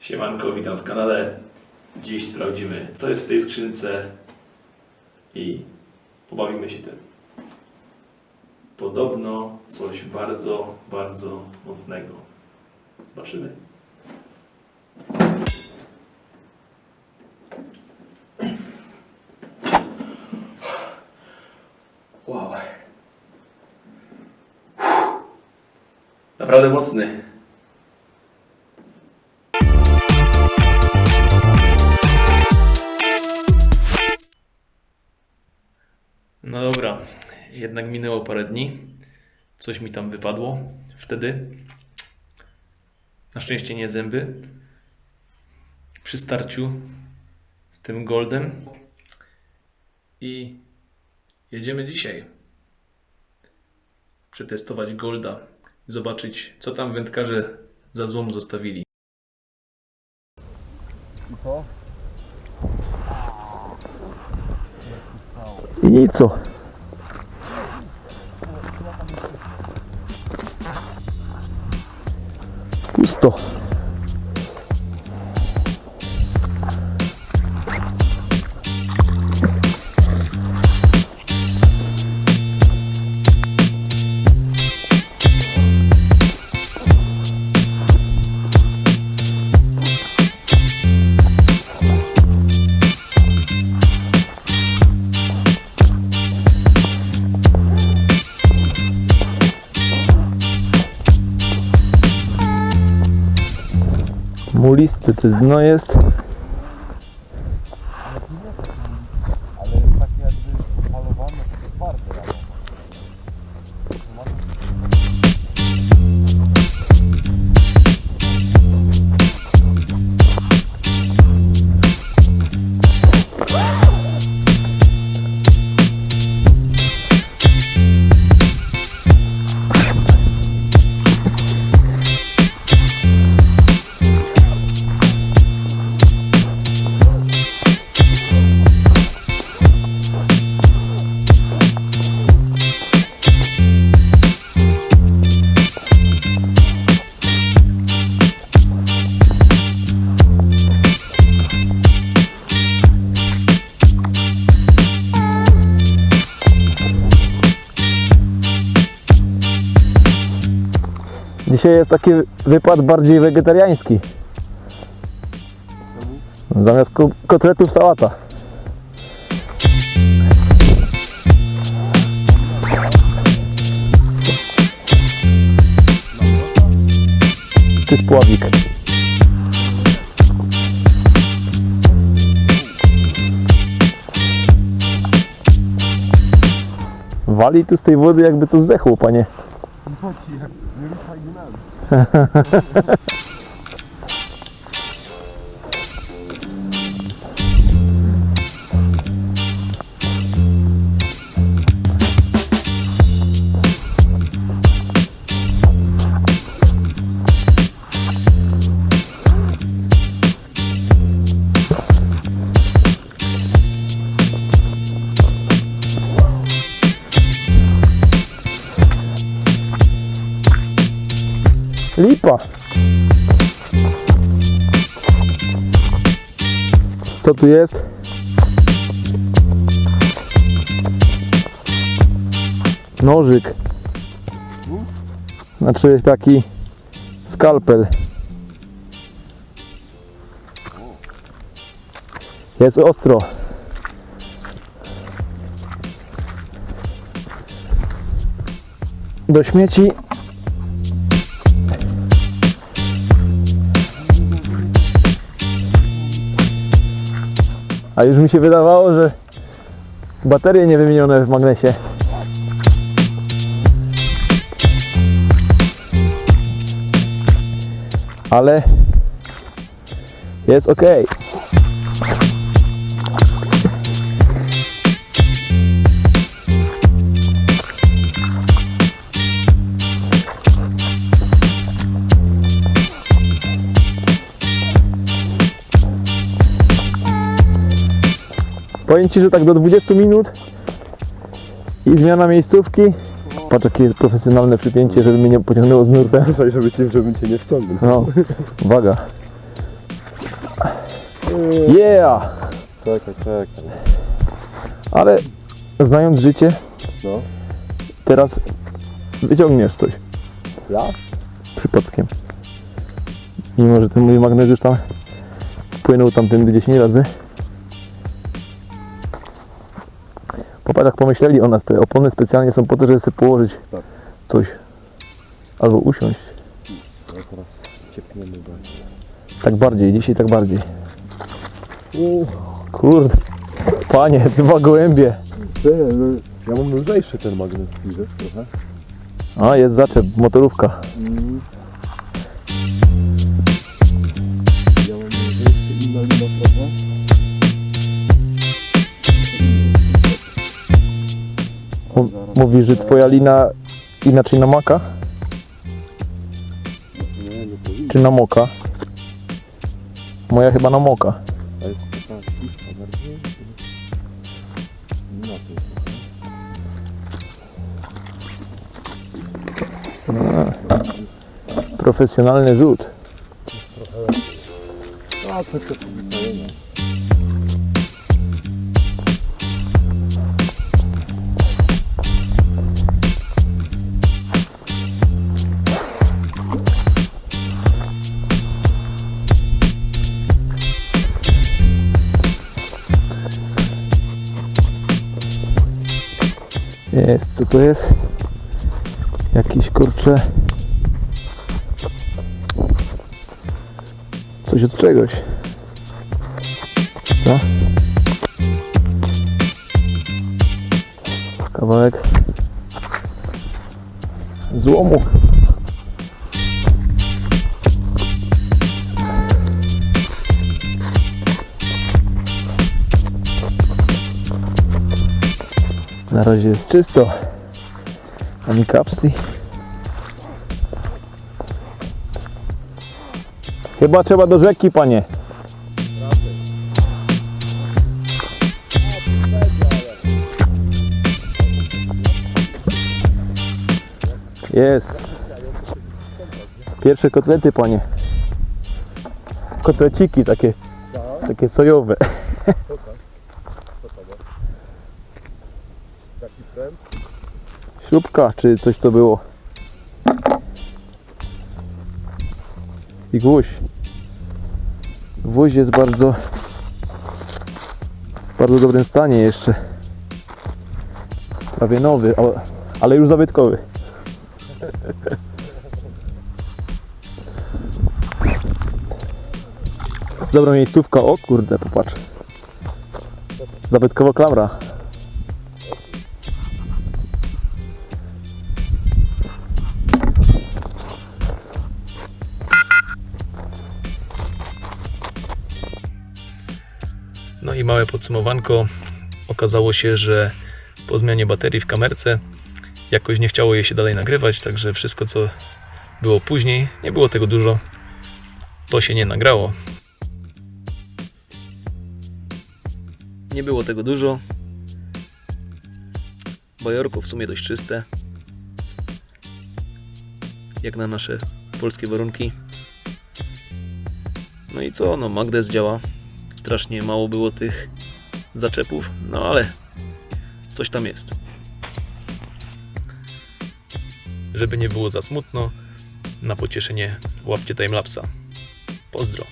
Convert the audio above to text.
Siemanko, witam w kanale. Dziś sprawdzimy, co jest w tej skrzynce i pobawimy się tym. Podobno coś bardzo, bardzo mocnego. Zobaczymy. Wow. Naprawdę mocny. No dobra, jednak minęło parę dni. Coś mi tam wypadło wtedy. Na szczęście nie zęby. Przy starciu z tym goldem. I jedziemy dzisiaj przetestować golda i zobaczyć, co tam wędkarze za złom zostawili. I co? I co? Mulisty dno jest. Dzisiaj jest taki wypad bardziej wegetariański. Zamiast ko- kotletów sałata. Czy spławik? Wali tu z tej wody jakby co zdechło, panie. No ci jak, nie ruszaj gnami. Co tu jest? Nożyk. Znaczy taki skalpel. Jest ostro. Do śmieci A już mi się wydawało, że baterie nie wymienione w magnesie. Ale jest ok. Powiem Ci, że tak do 20 minut i zmiana miejscówki. Patrz jakie profesjonalne przypięcie, żeby mnie nie pociągnęło z nurtem. Uważaj, żeby cię, żebym cię nie wciągnął. No, uwaga. Yeah! Czekaj, czekaj. Ale znając życie, No. teraz wyciągniesz coś Ja? przypadkiem. Mimo, że ten mój magnes już tam płynął tamtędy 10 razy. Jak pomyśleli o nas, te opony specjalnie są po to, żeby sobie położyć Tak. coś. Albo usiąść. No teraz ciepniemy bardziej. Tak bardziej, dzisiaj tak bardziej. Kurde. Panie, dwa gołębie. No, ja mam lżejszy ten magnes, widzisz trochę? A, jest zaczep, motorówka. Mm. Ja mam lżejszy, inna lina trochę. Mówi, że twoja lina inaczej namaka, Nie, nie powinno. czy? Moja chyba jest. Na to. Profesjonalny rzut. To też przyzwyczajenia. Jest, co to jest? Jakiś kurcze. Coś od czegoś. Co? Kawałek złomu. Na razie jest czysto. Ani kapsli. Chyba trzeba do rzeki, panie. Jest. Pierwsze kotlety, panie. Kotleciki takie, takie sojowe. Trend? Śrubka, czy coś to było? I gwóźdź. Gwóźdź jest bardzo w bardzo dobrym stanie jeszcze. Prawie nowy, ale już zabytkowy. Dobra miejscówka, o kurde, popatrz. Zabytkowa klamra. No i małe podsumowanko. Okazało się, że po zmianie baterii w kamerce jakoś nie chciało jej się dalej nagrywać, także wszystko co było później, nie było tego dużo, to się nie nagrało. Nie było tego dużo. Bajorko w sumie dość czyste. Jak na nasze polskie warunki. No i co? No magnes działa strasznie mało było tych zaczepów, no ale coś tam jest. Żeby nie było za smutno, na pocieszenie łapcie timelapsa. Pozdro.